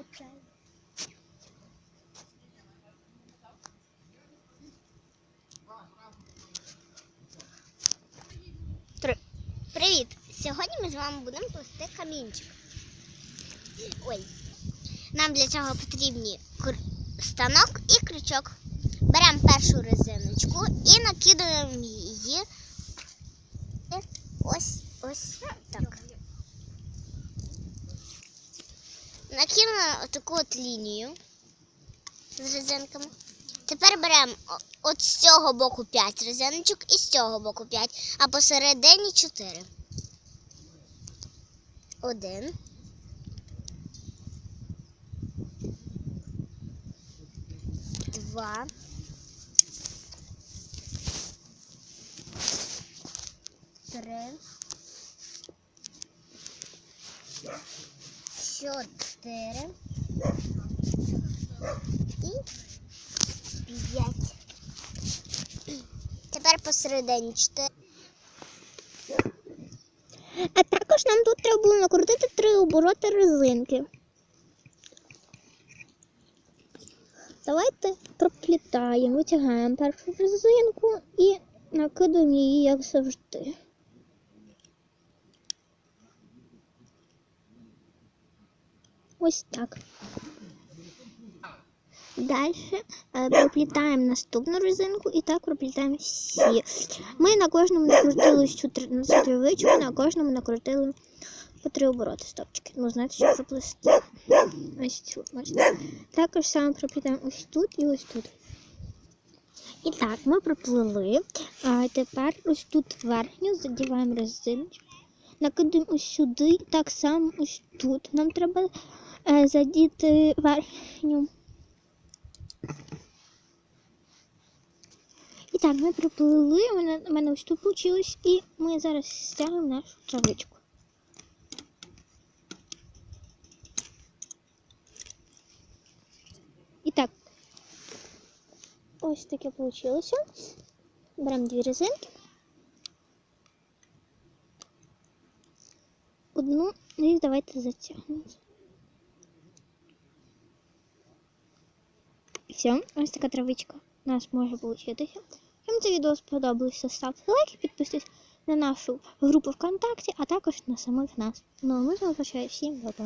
Оце. Привіт! Сьогодні ми з вами будемо плести камінчик. Ой. Нам для цього потрібні станок і крючок. Беремо першу резиночку і накидаємо її. Ось, ось так. Накинули таку от лінію з резинками. Тепер беремо от з цього боку 5 резиночок і з цього боку 5, а посередині 4. Один. Два. Три. Чотири. І п'ять. Тепер посередині чотири. А також нам тут треба було накрутити три обороти резинки. Давайте проплітаємо, витягаємо першу резинку і накидаємо її, як завжди. Ось так. Далі е, проплітаємо наступну резинку і так проплітаємо всі. Ми на кожному накрутили цю тривичку, на кожному накрутили по три обороти стопчики. Ну, знаєте, що проплести. Ось цю, бачите. Також саме проплітаємо ось тут і ось тут. І так, ми проплили. А тепер ось тут верхню задіваємо резиночку. Накидаємо ось сюди, так само ось тут. Нам треба задіти верхню. І так, ми приплили, у мене, ось тут вийшло, і ми зараз стягнемо нашу травичку. І так, ось таке вийшло. Беремо дві резинки. Одну і давайте затягнемо. Все, ось така травичка у нас може получитися. Якщо це відео сподобалося, ставте лайк і підписуйтесь на нашу групу ВКонтакті, а також на самих нас. Ну а ми з вами всім па-па.